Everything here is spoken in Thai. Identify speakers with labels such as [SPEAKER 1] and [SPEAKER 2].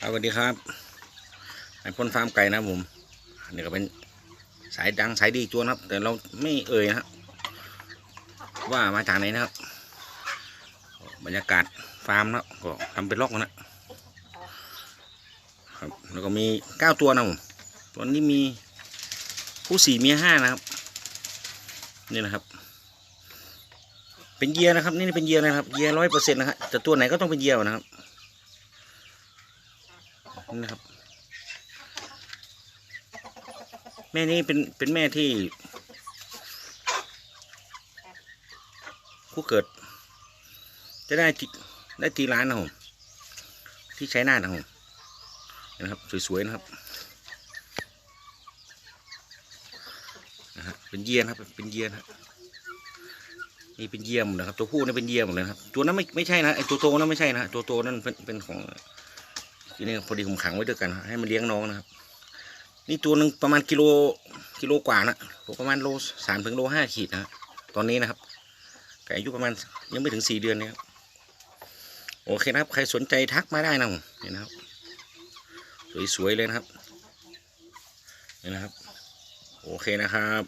[SPEAKER 1] ครับสวัสดีครับไอ้พ่นฟาร์มไก่นะผมนี่ก็เป็นสายดังสายดีจวนครับ แต่เราไม่เอ่ยนะครับว่ามาจากไหนนะครับ บรรยากาศฟาร์มนะก็ทำเป็นล็อกนะครับแล้วก็มีเก้าตัวนะผมตัวนี้มีผู้สี่เมียห้านะครับ นี่นะครับ เป็นเยียนะครับ นี่เป็นเยียนะครับ เยียร้อยเปอร์เซ็นต์นะครับแต่ตัวไหนก็ต้องเป็นเยียนะครับ นะครับ แม่นี้เป็นเป็นแม่ที่ผู้เกิด จะได้ที่ได้ตีร้านนะผมที่ใช้หน้านะผมนะครับสวยๆนะครับนะฮะเป็นเยียนครับ เป็นเยียนครับนี่เป็นเยี่ยมนะครับ ตัวผู้นี่เป็นเยี่ยมเลยครับ ตัวนั้นไม่ไม่ใช่นะไอตัวโตนั้นไม่ใช่นะตัวโตนั้นเป็นเป็นของ ทีนี้พอดีผมขังไว้ด้วยกันให้มันเลี้ยงน้องนะครับ นี่ตัวหนึ่งประมาณกิโลกิโลกว่านะประมาณโลสามถึงโลห้าขีดนะตอนนี้นะครับไก่อายุประมาณยังไม่ถึงสี่เดือนนี่ยครับโอเคนะครับ ใครสนใจทักมาได้นะผมนี่นะครับ สวยๆเลยนะครับนี่นะครับ โอเคนะครับ